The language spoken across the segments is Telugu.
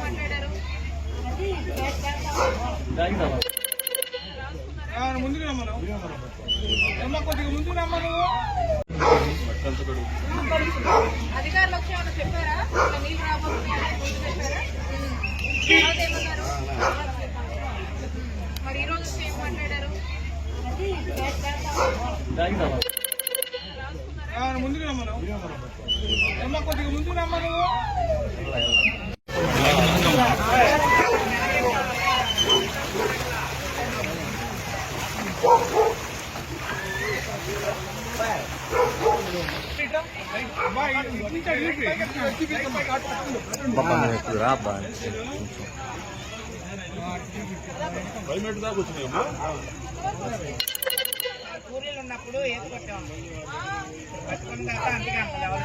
మాట్లాడారు? ముందుకు రమ్మను అమ్మ కొద్దిగా ముందుకు రమ్మను అధికారులు వచ్చి ఏమైనా చెప్పారా? నీళ్ళు రాబోతున్నాయని ముందు చెప్పారా తర్వాత ఏమన్నారు మరి ఈ రోజు వచ్చి ఏం మాట్లాడారు ముందుకు రమ్మను అమ్మ కొద్దిగా ముందుకు రమ్మను ఊర్లో ఉన్నప్పుడు ఏది కొట్టాము పట్టుకున్న తర్వాత అందుకే అంత లెవెల్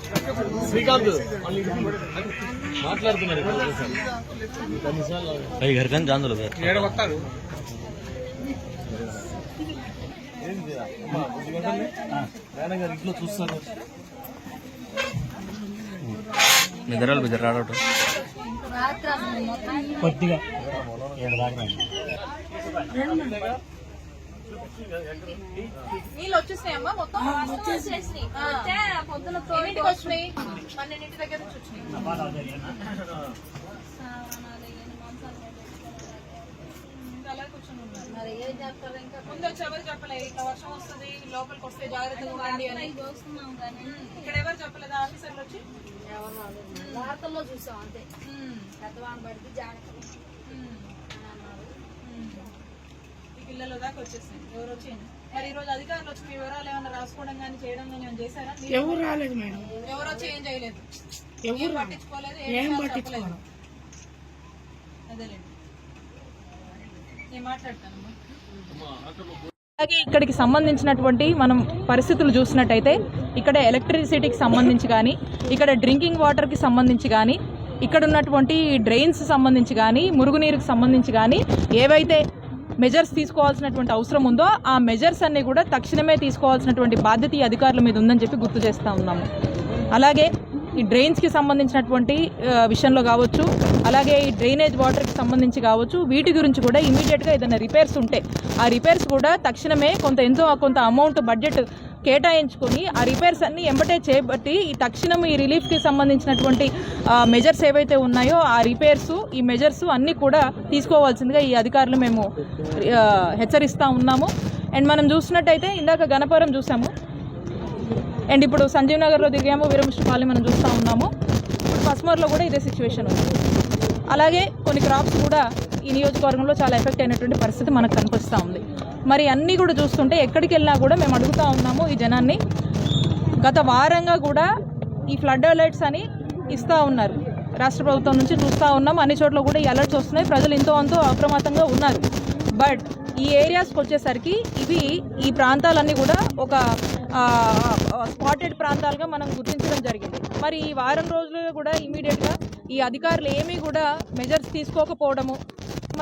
శ్రీకాంత్. మాట్లాడుతున్నారు కానీ గరికని సార్. వస్తారు? ఇంట్లో చూస్తారు నిద్రలు బిజర్ రావటం కొద్దిగా. ఏడు దాకా నీళ్ళు వచ్చేసినాయమ్మా మొత్తం పొద్దున ఎన్నింటికి వచ్చినాయి పన్నెండింటి దగ్గర నుంచి వచ్చినాయి. మరి ఏం చెప్తారు ఇంకా? ముందు వచ్చి ఎవరు చెప్పలే? ఇట్లా వర్షం వస్తుంది లోపలికి వస్తే జాగ్రత్తగా ఉండండి అని. చూస్తున్నాం కానీ? ఇక్కడ ఎవరు చెప్పలేదు? ఆఫీసర్లు వచ్చి? ఎవరు వార్తల్లో చూసాం అంతే. ఉమ్, పెద్దవాళ్ళ పడితే జాగ్రత్త ఉమ్, అని అన్నారు ఉమ్. ఈ పిల్లలు దాకా వచ్చేసాయి ఎవరు వచ్చేయండి మరి ఈ రోజు అధికారులు వచ్చి మీ వివరాలు ఏమైనా రాసుకోవడం కానీ చేయడం కానీ ఏమైనా చేశారా? ఎవరు రాలేదు మేడం. ఎవరు వచ్చి ఏం చేయలేదు. ఎవరు ఏం పట్టించుకోలేదు ఏం. చెప్పలేదు. అదేలేండి. నేను మాట్లాడతానమ్మా. అలాగే ఇక్కడికి సంబంధించినటువంటి మనం పరిస్థితులు చూసినట్టయితే ఇక్కడ ఎలక్ట్రిసిటీకి సంబంధించి కానీ ఇక్కడ డ్రింకింగ్ వాటర్కి సంబంధించి కానీ ఇక్కడ ఉన్నటువంటి డ్రైన్స్ సంబంధించి కానీ మురుగునీరుకి సంబంధించి కానీ ఏవైతే మెజర్స్ తీసుకోవాల్సినటువంటి అవసరం ఉందో ఆ మెజర్స్ అన్ని కూడా తక్షణమే తీసుకోవాల్సినటువంటి బాధ్యత ఈ అధికారుల మీద ఉందని చెప్పి గుర్తు చేస్తూ ఉన్నాము అలాగే ఈ డ్రైన్స్కి సంబంధించినటువంటి విషయంలో కావచ్చు అలాగే ఈ డ్రైనేజ్ వాటర్కి సంబంధించి కావచ్చు వీటి గురించి కూడా ఇమీడియట్గా ఏదైనా రిపేర్స్ ఉంటే ఆ రిపేర్స్ కూడా తక్షణమే కొంత ఎంతో కొంత అమౌంట్ బడ్జెట్ కేటాయించుకొని ఆ రిపేర్స్ అన్ని ఎంబటే చేపట్టి ఈ తక్షణం ఈ రిలీఫ్కి సంబంధించినటువంటి మెజర్స్ ఏవైతే ఉన్నాయో ఆ రిపేర్స్ ఈ మెజర్స్ అన్నీ కూడా తీసుకోవాల్సిందిగా ఈ అధికారులు మేము హెచ్చరిస్తూ ఉన్నాము. అండ్ మనం చూసినట్టయితే ఇందాక గణపురం చూసాము. అండ్ ఇప్పుడు సంజీవ్ నగర్లో దిగాము వీరముష్టిపాలెం మనం చూస్తూ ఉన్నాము. ఇప్పుడు పస్మర్లో కూడా ఇదే సిచ్యువేషన్ ఉంది. అలాగే కొన్ని క్రాప్స్ కూడా ఈ నియోజకవర్గంలో చాలా ఎఫెక్ట్ అయినటువంటి పరిస్థితి మనకు కనిపిస్తూ ఉంది. మరి అన్నీ కూడా చూస్తుంటే ఎక్కడికి వెళ్ళినా కూడా మేము అడుగుతూ ఉన్నాము ఈ జనాన్ని. గత వారంగా కూడా ఈ ఫ్లడ్ అలర్ట్స్ అని ఇస్తూ ఉన్నారు. రాష్ట్ర ప్రభుత్వం నుంచి చూస్తూ ఉన్నాం. అన్ని చోట్ల కూడా ఈ అలర్ట్స్ వస్తున్నాయి. ప్రజలు ఎంతో అంతో అప్రమత్తంగా ఉన్నారు. బట్ ఈ ఏరియాస్కి వచ్చేసరికి ఇవి ఈ ప్రాంతాలన్నీ కూడా ఒక స్పాటెడ్ ప్రాంతాలుగా మనం గుర్తించడం జరిగింది. మరి ఈ వారం రోజులుగా కూడా ఇమీడియట్గా ఈ అధికారులు ఏమీ కూడా మెజర్స్ తీసుకోకపోవడము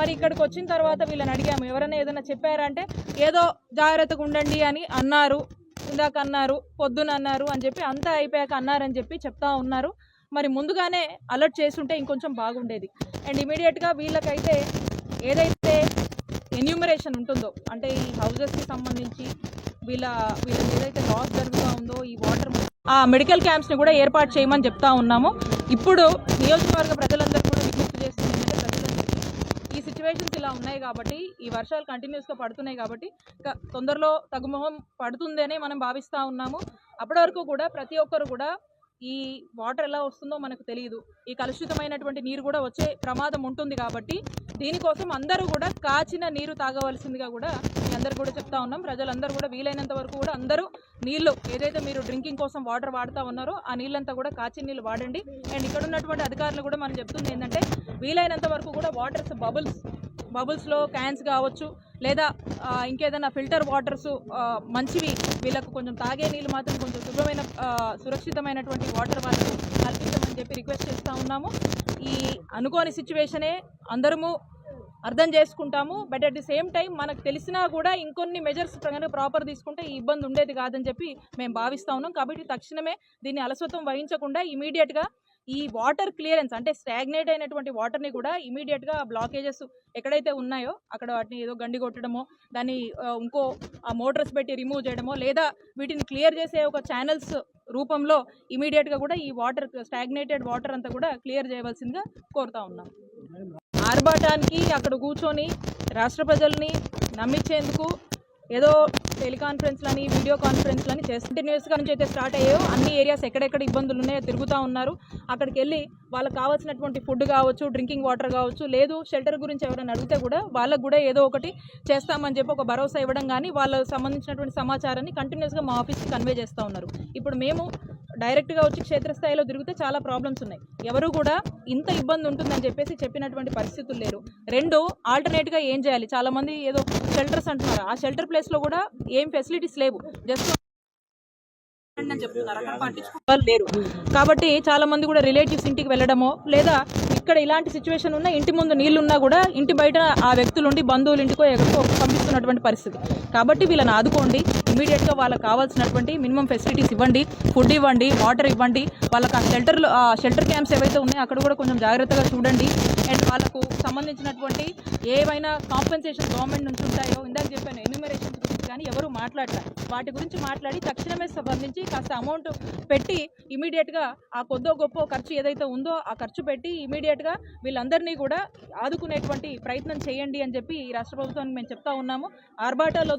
మరి ఇక్కడికి వచ్చిన తర్వాత వీళ్ళని అడిగాము. ఎవరైనా ఏదైనా చెప్పారంటే ఏదో జాగ్రత్తగా ఉండండి అని అన్నారు. ఇందాక అన్నారు పొద్దున అన్నారు అని చెప్పి అంతా అయిపోయాక అన్నారని చెప్పి చెప్తా ఉన్నారు. మరి ముందుగానే అలర్ట్ చేస్తుంటే ఇంకొంచెం బాగుండేది. అండ్ ఇమీడియట్గా వీళ్ళకైతే ఏదైతే ఎన్యూమరేషన్ ఉంటుందో అంటే ఈ హౌజెస్కి సంబంధించి వీళ్ళ వీళ్ళకి ఏదైతే లాస్ జరుగుతూ ఉందో ఈ వాటర్ ఆ మెడికల్ క్యాంప్స్ని కూడా ఏర్పాటు చేయమని చెప్తా ఉన్నాము. ఇప్పుడు నియోజకవర్గ ప్రజలందరూ కూడా విజ్ఞప్తి చేస్తుంది ఏంటంటే ప్రజలందరికీ ఈ సిచ్యువేషన్స్ ఇలా ఉన్నాయి కాబట్టి ఈ వర్షాలు కంటిన్యూస్గా పడుతున్నాయి కాబట్టి తొందరలో తగుముఖం పడుతుందనే మనం భావిస్తూ ఉన్నాము. అప్పటి వరకు కూడా ప్రతి ఒక్కరు కూడా ఈ వాటర్ ఎలా వస్తుందో మనకు తెలియదు ఈ కలుషితమైనటువంటి నీరు కూడా వచ్చే ప్రమాదం ఉంటుంది కాబట్టి దీనికోసం అందరూ కూడా కాచిన నీరు తాగవలసిందిగా కూడా మీ అందరు కూడా చెప్తా ఉన్నాం. ప్రజలందరూ కూడా వీలైనంత వరకు కూడా అందరూ నీళ్ళు ఏదైతే మీరు డ్రింకింగ్ కోసం వాటర్ వాడుతూ ఉన్నారో ఆ నీళ్ళంతా కూడా కాచిన నీళ్ళు వాడండి. అండ్ ఇక్కడ ఉన్నటువంటి అధికారులు కూడా మనం చెప్తుంది ఏంటంటే వీలైనంత వరకు కూడా వాటర్స్ బబుల్స్ బబుల్స్లో క్యాన్స్ కావచ్చు లేదా ఇంకేదైనా ఫిల్టర్ వాటర్స్ మంచివి వీళ్ళకు కొంచెం తాగే నీళ్ళు మాత్రం కొంచెం శుభ్రమైన సురక్షితమైనటువంటి వాటర్ వాళ్ళకు కల్పించమని చెప్పి రిక్వెస్ట్ చేస్తూ ఉన్నాము. ఈ అనుకోని సిచ్యువేషనే అందరము అర్థం చేసుకుంటాము. But at the same time మనకు తెలిసినా కూడా ఇంకొన్ని మెజర్స్ కనుక ప్రాపర్ తీసుకుంటే ఈ ఇబ్బంది ఉండేది కాదని చెప్పి మేము భావిస్తూ ఉన్నాం. కాబట్టి తక్షణమే దీన్ని అలసత్వం వహించకుండా ఇమీడియట్గా ఈ వాటర్ క్లియరెన్స్ అంటే స్టాగ్నేట్ అయినటువంటి వాటర్ని కూడా ఇమీడియట్గా బ్లాకేజెస్ ఎక్కడైతే ఉన్నాయో అక్కడ వాటిని ఏదో గండి కొట్టడమో దాన్ని ఆ, ఇంకో మోటార్స్ పెట్టి రిమూవ్ చేయడమో లేదా వీటిని క్లియర్ చేసే ఒక ఛానల్స్ రూపంలో ఇమీడియట్గా కూడా ఈ వాటర్ స్టాగ్నేటెడ్ వాటర్ అంతా కూడా క్లియర్ చేయవలసిందిగా కోరుతా ఉన్నాం. ఆర్భాటానికి అక్కడ కూర్చొని రాష్ట్ర ప్రజల్ని నమ్మించేందుకు ఏదో టెలికాన్ఫరెన్స్లని వీడియో కాన్ఫరెన్స్లని చేసి కంటిన్యూస్గా నుంచి అయితే స్టార్ట్ అయ్యాయో అన్ని ఏరియాస్ ఎక్కడెక్కడ ఇబ్బందులు ఉన్నాయో తిరుగుతూ ఉన్నారు. అక్కడికి వెళ్ళి వాళ్ళకి కావాల్సినటువంటి ఫుడ్ కావచ్చు డ్రింకింగ్ వాటర్ కావచ్చు లేదు షెల్టర్ గురించి ఎవరైనా అడిగితే కూడా వాళ్ళకు కూడా ఏదో ఒకటి చేస్తామని చెప్పి ఒక భరోసా ఇవ్వడం కానీ వాళ్ళకు సంబంధించినటువంటి సమాచారాన్ని కంటిన్యూస్గా మా ఆఫీస్కి కన్వే చేస్తూ ఉన్నారు. ఇప్పుడు మేము డైరెక్ట్గా వచ్చి క్షేత్రస్థాయిలో తిరిగితే చాలా ప్రాబ్లమ్స్ ఉన్నాయి. ఎవరు కూడా ఇంత ఇబ్బంది ఉంటుందని చెప్పేసి చెప్పినటువంటి పరిస్థితులు లేరు. రెండు ఆల్టర్నేట్గా ఏం చేయాలి? చాలా మంది ఏదో షెల్టర్స్ అంటున్నారు. ఆ షెల్టర్ ప్లేస్లో కూడా ఏం ఫెసిలిటీస్ లేవు. జస్ట్ అని చెప్తున్నారు అక్కడ పట్టించుకోవాలి లేరు. కాబట్టి చాలా మంది కూడా రిలేటివ్స్ ఇంటికి వెళ్ళడమో లేదా ఇక్కడ ఇలాంటి సిచ్యువేషన్ ఉన్నా ఇంటి ముందు నీళ్ళు ఉన్నా కూడా ఇంటి బయట ఆ వ్యక్తులు ఉండి బంధువులు ఇంటికో ఎక్కడికో పంపిస్తున్నటువంటి పరిస్థితి. కాబట్టి వీళ్ళని ఆదుకోండి. ఇమీడియట్గా వాళ్ళకి కావాల్సినటువంటి మినిమం ఫెసిలిటీస్ ఇవ్వండి. ఫుడ్ ఇవ్వండి వాటర్ ఇవ్వండి. వాళ్ళకి ఆ షెల్టర్లు ఆ షెల్టర్ క్యాంప్స్ ఏవైతే ఉన్నాయో అక్కడ కూడా కొంచెం జాగ్రత్తగా చూడండి. అండ్ వాళ్ళకు సంబంధించినటువంటి ఏవైనా కాంపెన్సేషన్ గవర్నమెంట్ నుంచి ఉంటాయో ఇందాక చెప్పాను ఎన్యూమరేషన్స్ కానీ ఎవరు మాట్లాడతారు వాటి గురించి మాట్లాడి తక్షణమే సంబంధించి కాస్త అమౌంట్ పెట్టి ఇమీడియట్గా ఆ కొద్దో గొప్ప ఖర్చు ఏదైతే ఉందో ఆ ఖర్చు పెట్టి ఇమీడియట్గా వీళ్ళందరినీ కూడా ఆదుకునేటువంటి ప్రయత్నం చేయండి అని చెప్పి ఈ రాష్ట్ర ప్రభుత్వానికి మేము చెప్తా ఉన్నాము. ఆర్బాటాలో